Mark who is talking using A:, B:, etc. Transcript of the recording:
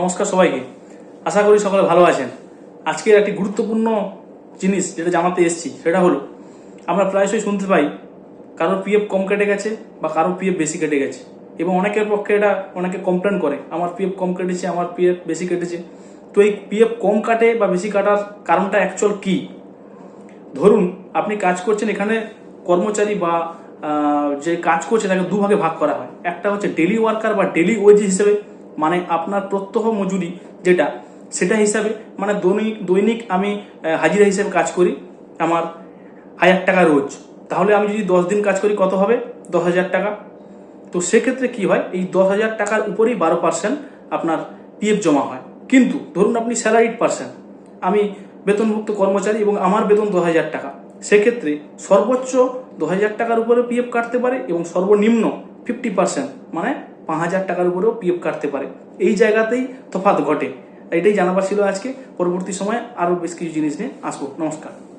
A: নমস্কার সবাইকে। আশা করি সকলে ভালো আছেন। আজকের একটি গুরুত্বপূর্ণ জিনিস যেটা জানাতে এসেছি, সেটা হলো, আমরা প্রায়শই শুনতে পাই, কারোর পিএফ কম কেটে গেছে বা কারোর পিএফ বেশি কেটে গেছে। এবং অনেকের পক্ষে এটা, অনেকে কমপ্লেন করে, আমার পিএফ কম কেটেছে, আমার পিএফ বেশি কেটেছে। তো এই পিএফ কম কাটে বা বেশি কাটার কারণটা অ্যাকচুয়াল কী? ধরুন, আপনি কাজ করছেন, এখানে কর্মচারী বা যে কাজ করছে, তাকে দুভাগে ভাগ করা হয়। একটা হচ্ছে ডেলি ওয়ার্কার বা ডেলি ওয়েজ হিসেবে মানে আপনার প্রত্যহ মজুরি যেটা, সেটা হিসাবে মানে দৈনিক দৈনিক আমি হাজিরা হিসেবে কাজ করি আমার হাজার টাকা রোজ। তাহলে আমি যদি দশ দিন কাজ করি, কত হবে? দশ হাজার টাকা। তো সেক্ষেত্রে কি হয়? এই দশ হাজার টাকার উপরেই বারো পার্সেন্ট আপনার পিএফ জমা হয়। কিন্তু ধরুন আপনি স্যালারিড পার্সেন্ট আমি বেতনভুক্ত কর্মচারী এবং আমার বেতন দু হাজার টাকা। সেক্ষেত্রে সর্বোচ্চ দু হাজার টাকার উপরে পিএফ কাটতে পারে এবং সর্বনিম্ন ফিফটি পার্সেন্ট মানে পাঁচ হাজার টাকার উপরেও পিএফ কাটতে পারে। এই জায়গাতেই তফাৎ ঘটে। এটাই জানাবার ছিল আজকে। পরবর্তী সময় আরও বেশ কিছু জিনিস নিয়ে আসব। নমস্কার।